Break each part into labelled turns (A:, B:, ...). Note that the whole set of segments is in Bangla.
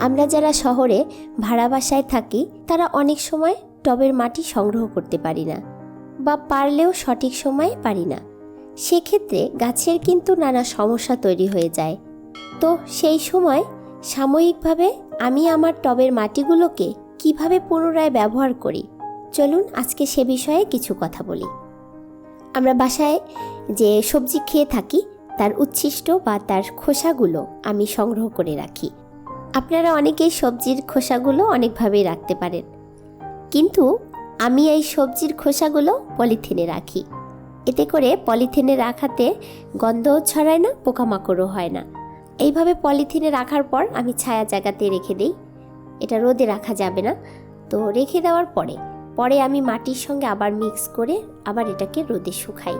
A: আমরা যারা শহরে ভাড়া বাসায় থাকি, তারা অনেক সময় টবের মাটি সংগ্রহ করতে পারি না বা পারলেও সঠিক সময়ে পারি না। সেক্ষেত্রে গাছের কিন্তু নানা সমস্যা তৈরি হয়ে যায়। তো সেই সময় সাময়িকভাবে আমি আমার টবের মাটিগুলোকে কীভাবে পুনরায় ব্যবহার করি? চলুন আজকে সে বিষয়ে কিছু কথা বলি। আমরা বাসায় যে সবজি খেয়ে থাকি, তার উচ্ছিষ্ট বা তার খোসাগুলো আমি সংগ্রহ করে রাখি। আপনারা অনেকেই সবজির খোসাগুলো অনেকভাবেই রাখতে পারেন। কিন্তু আমি এই সবজির খোসাগুলো পলিথিনে রাখি। এতে করে পলিথিনে রাখাতে গন্ধও ছড়ায় না, পোকামাকড়ও হয় না। এইভাবে পলিথিনে রাখার পর আমি ছায়া জায়গাতে রেখে দিই। এটা রোদে রাখা যাবে না। তো রেখে দেওয়ার পরে পরে আমি মাটির সঙ্গে আবার মিক্স করে আবার এটাকে রোদে শুকাই।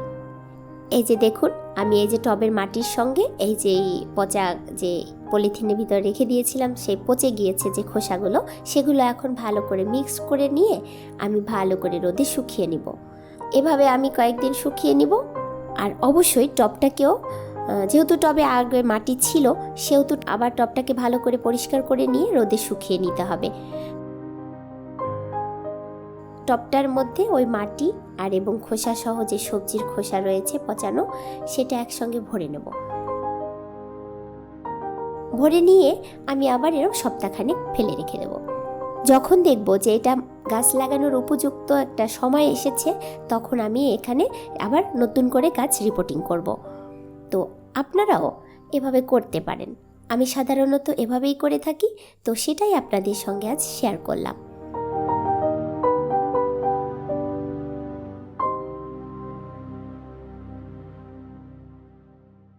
A: এই যে দেখুন, আমি এই যে টবের মাটির সঙ্গে এই যে পচা যে পলিথিনের ভিতরে রেখে দিয়েছিলাম, সেই পচে গিয়েছে যে খোসাগুলো, সেগুলো এখন ভালো করে মিক্স করে নিয়ে আমি ভালো করে রোদে শুকিয়ে নিব। এভাবে আমি কয়েকদিন শুকিয়ে নিব। আর অবশ্যই টবটাকেও যেহেতু টবে আগে মাটি ছিল, সেহেতু আবার টবটাকে ভালো করে পরিষ্কার করে নিয়ে রোদে শুকিয়ে নিতে হবে। টবটার মধ্যে ওই মাটি আর এবং খোসা সহ যে সবজির খোসা রয়েছে পচানো, সেটা একসঙ্গে ভরে নেব। ভরে নিয়ে আমি আবার এরকম সপ্তাহখানেক ফেলে রেখে দেব। যখন দেখব যে এটা গাছ লাগানোর উপযুক্ত একটা সময় এসেছে, তখন আমি এখানে আবার নতুন করে গাছ রিপোর্টিং করব। তো আপনারাও এভাবে করতে পারেন। আমি সাধারণত এভাবেই করে থাকি, তো সেটাই আপনাদের সঙ্গে আজ শেয়ার করলাম।